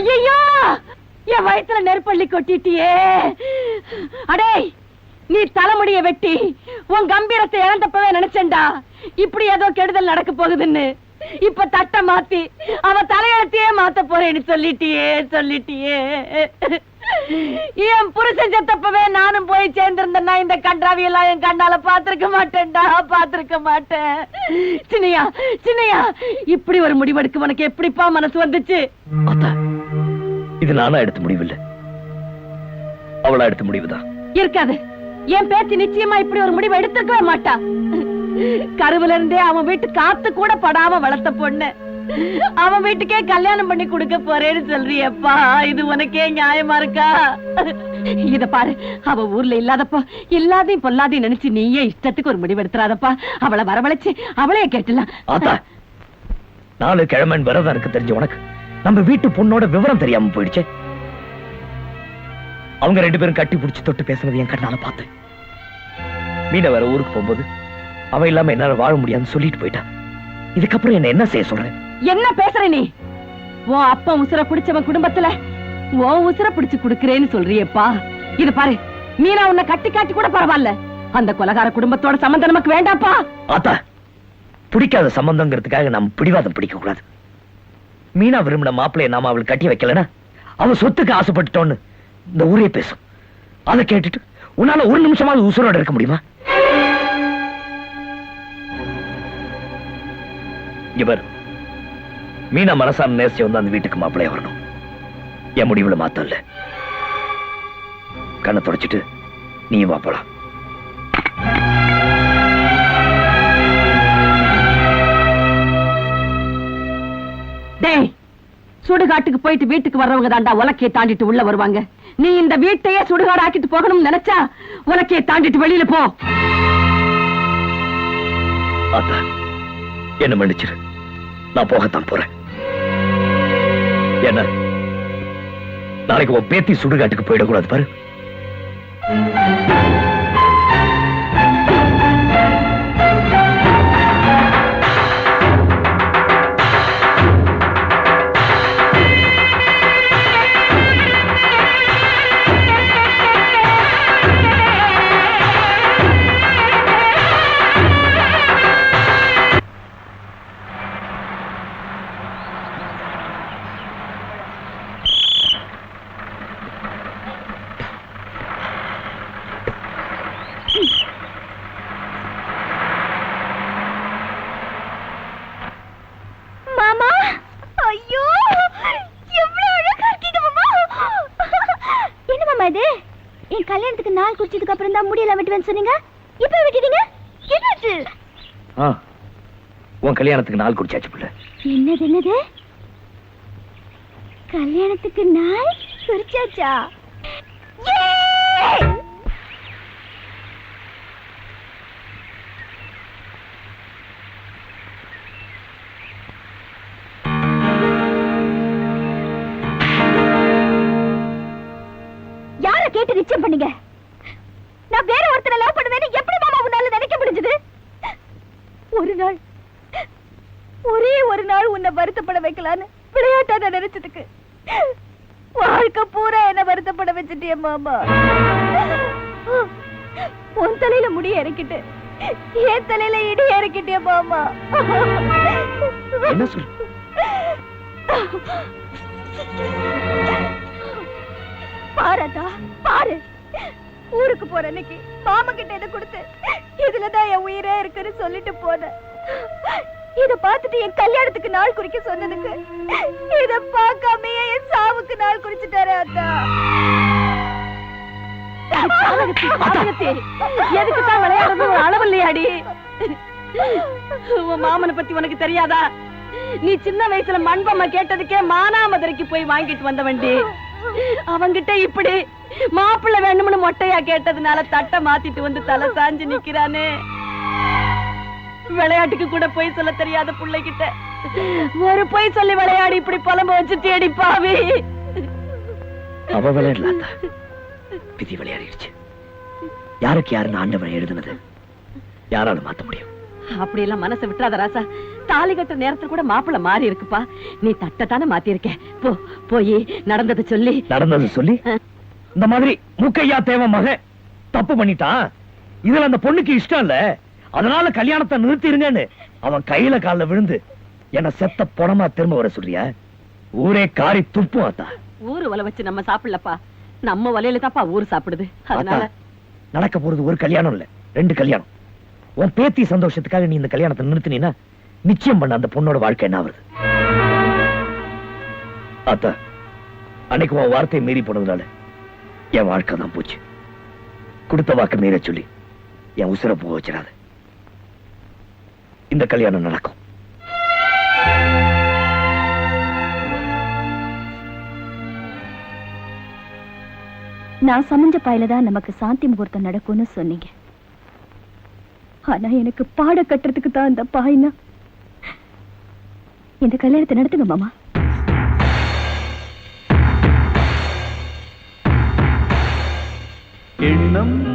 ஐயோ என் வயித்துல நெருப்பள்ளி கொட்டிட்டியே. அடே நீ தலைமுடிய வெட்டி உன் கம்பீரத்தை இழந்தப்பவே நினைச்சேன்டா. இப்படி ஏதோ கெடுதல் நடக்க போகுதுன்னு. இப்ப தட்ட மாத்தி அவ தலையெழுத்தையே மாத்த போறேன்னு சொல்லிட்டியே சொல்லிட்டியே. என் புருஷன் செத்தப்பவே நானும் போய் சேர்ந்திருந்தேன்னா இந்த கன்றாவி எல்லாம் என் கண்ணால பாத்திருக்க மாட்டேன்டா பாத்திருக்க மாட்டேன். சின்னையா சின்னையா இப்படி ஒரு முடிவெடுக்க உனக்கு எப்படிப்பா மனசு வந்துச்சு? அத்தா இது நானா எடுத்த முடிவு இல்ல அவளா எடுத்த முடிவுதான். இருக்காது. என் பேச்சு நிச்சயமா இப்படி ஒரு முடிவு எடுத்துக்கவே மாட்டா. கருவுல இருந்தே அவன் வீட்டு காத்து கூட படாம வளர்த்த பொண்ணு. அவன் வீட்டுக்கே கல்யாணம் பண்ணி கொடுக்க போறேன்னு சொல்றியப்பா. இது உனக்கே நியாயமா இருக்கா? இத பாரு. அவ ஊர்ல இல்லாதப்போ இல்லாதையும் பொல்லாதையும் நினைச்சு நீயே இஷ்டத்துக்கு ஒரு முடிவு எடுத்துறாதப்பா. அவளை வரவழைச்சு அவளையே கேட்டலாம் நாலு கிழமன் விரதம் இருக்கு தெரிஞ்ச உனக்கு. நம்ம வீட்டு பொண்ணோட விவரம் தெரியாம போயிடுச்சே. அவங்க ரெண்டு பேரும் கட்டி புடிச்சு தொட்டு பேசுனது என் கண்ணால பார்த்தேன் மீன வேற ஊருக்கு போகும்போது அவ இல்லாம என்னால வாழ முடியாதுன்னு சொல்லிட்டு போயிட்டா. இதுக்கப்புறம் என்ன என்ன செய்ய சொல்றேன் என்ன பேசுற நீ? உன் அப்பா உசுர பிடிச்சவன் குடும்பத்துல உன் உசுர பிடிச்சு குடுக்கறேன்னு சொல்றியேப்பா. இது பாரு மீனா உன்னை கட்டி காட்டி கூட பரவாயில்ல. அந்த கொலகார குடும்பத்தோட சம்பந்தம் நமக்கு வேண்டாப்பா. ஆத்தா பிடிக்காத சம்பந்தங்கிறதுக்காக நம்ம பிடிவாதம் பிடிக்க கூடாது. மீனா விரும்பின மாப்பிள்ளைய நாம அவளுக்கு கட்டி வைக்கலனா? அவ சொத்துக்கு ஆசைப்பட்டுட்டோன்னு இந்த ஊரே பேசும். அதை கேட்டுட்டு உன்னால ஒரு நிமிஷமாவது உசுரோட இருக்க முடியுமா? இவர் மீனா மனசான நேசிய வந்து அந்த வீட்டுக்கு மாப்பிள்ளைய வரணும். என் முடிவுல மாத்தம் இல்ல. கண்ணை தொடச்சிட்டு நீயும் வா போலாம். சுடுகாட்டுக்கு போயிட்டு வீட்டுக்கு வர்றவங்க தாண்டா உலக்கையை தாண்டிட்டு உள்ள வருவாங்க. நீ இந்த வீட்டையே சுடுகாடு ஆக்கிட்டு போகணும்னு நினைச்சா உலக்கையை தாண்டிட்டு வெளியில போ. ஆத்தா என்ன மன்னிச்சிரு. நான் போகத்தான் போறேன். என்ன? நாளைக்கு உன் பேத்தி சுடுகாட்டுக்கு போயிடக்கூடாது பாரு. என்ன மாமா இது என் கல்யாணத்துக்கு நாள் குறிச்சதுக்கு அப்புறம் தான் முடியல வெட்டுவேன்னு சொன்னீங்க? இப்ப வெட்டிட்டீங்க? என்னாச்சு ஆ, உன் கல்யாணத்துக்கு நாள் குடிச்சாச்சு புள்ள. என்னது என்னது? கல்யாணத்துக்கு நாள் குறிச்சாச்சா? பண்ணீங்க? நான் வேற ஒருத்தரை லவ் பண்ணுவேன்னு எப்படி மாமா உன்னால நினைக்க முடிஞ்சது? ஒரு நாள் ஒரே ஒரு நாள் உன்னை வருத்தப்பட வைக்கலான்னு விளையாட்டா நான் நினைச்சதுக்கு. வாழ்க்கை பூரா என்ன வருத்தப்பட வச்சுட்டிய மாமா. உன் தலையில முடி இறக்கிட்டு என் தலையில இடி இறக்கிட்டிய மாமா. என்ன பாராதா பாரு. ஊருக்கு போற அன்னைக்கு மாமா கிட்ட இதை கொடுத்து இதுலதான் என் உயிரே இருக்குன்னு சொல்லிட்டு போனேன். இத பார்த்துட்டு என் கல்யாணத்துக்கு நாள் குறிக்க சொன்னதுக்கு இத பார்க்காமயே என் சாவுக்கு நாள் குறிச்சுட்டாரு அத்தா பாதகத்தி, பாதகத்தி. விளையாடுறது ஒரு அளவு இல்லையாடி. உன் மாமனை பத்தி உனக்கு தெரியாதா? நீ சின்ன வயசுல மண்பம்மா கேட்டதுக்கே மானாமதுரைக்கு போய் வாங்கிட்டு வந்த வண்டி அவங்கிட்ட இப்படி மாப்பிள்ளை வேணும்னு மொட்டையா கேட்டதுனால தட்டை மாத்திட்டு வந்து தலை சாஞ்சு நிக்கிறானே. விளையாட்டுக்கு கூட போய் சொல்ல தெரியாத புள்ளைகிட்ட. ஒரு பொய் சொல்லி விளையாடி இப்படி புலம்ப வச்சு தேடி பாவி. அவ விளையாடலாத்தா விதி விளையாடிடுச்சு. யாருக்கு யாருன்னு ஆண்டவன் எழுதுனது? யாரால மாத்த முடியும்? அப்படி எல்லாம் மனசை விட்டுறாத ராசா. தாலி கட்ட நேரத்துல கூட மாப்பிள்ள மாறி இருக்குப்பா. நீ தட்டை தானே மாத்திருக்க போ போய் நடந்ததை சொல்லி. நடந்தது சொல்லி? இந்த மாதிரி முக்கையா தேவ மக தப்பு பண்ணிட்டான் இதுல அந்த பொண்ணுக்கு இஷ்டம் இல்ல. அதனால கல்யாணத்தை நிறுத்திருங்கன்னு அவன் கையில கால்ல விழுந்து என்ன செத்த பொணமா திரும்ப வர சொல்றியா? ஊரே காரி துப்பும் அத்தா. ஊரு வலை வச்சு நம்ம சாப்பிடலப்பா. நம்ம வலையில தாப்பா ஊரு சாப்பிடுது. அதனால நடக்க போறது ஒரு கல்யாணம் இல்ல ரெண்டு கல்யாணம். உன் பேத்தி சந்தோஷத்துக்காக நீ இந்த கல்யாணத்தை நிறுத்தினீன்னா நிச்சயம் பண்ண அந்த பொண்ணோட வாழ்க்கை என்ன ஆகுது? அத்தா அன்னைக்கு உன் வார்த்தையை மீறி போனதுனால என் வாழ்க்கை தான் போச்சு. கொடுத்த வாக்கு மீற சொல்லி என் உசுர போக வச்சிடாது. இந்த கல்யாணம் நடக்கும். நான் சமைஞ்ச பாயில தான் நமக்கு சாந்தி முகூர்த்தம் நடக்கும்னு சொன்னீங்க. ஆனா எனக்கு பாட கட்டுறதுக்கு தான் அந்த பாய்னா. இந்த கல்யாணத்தை நடத்துங்க மாமா. எண்ணம்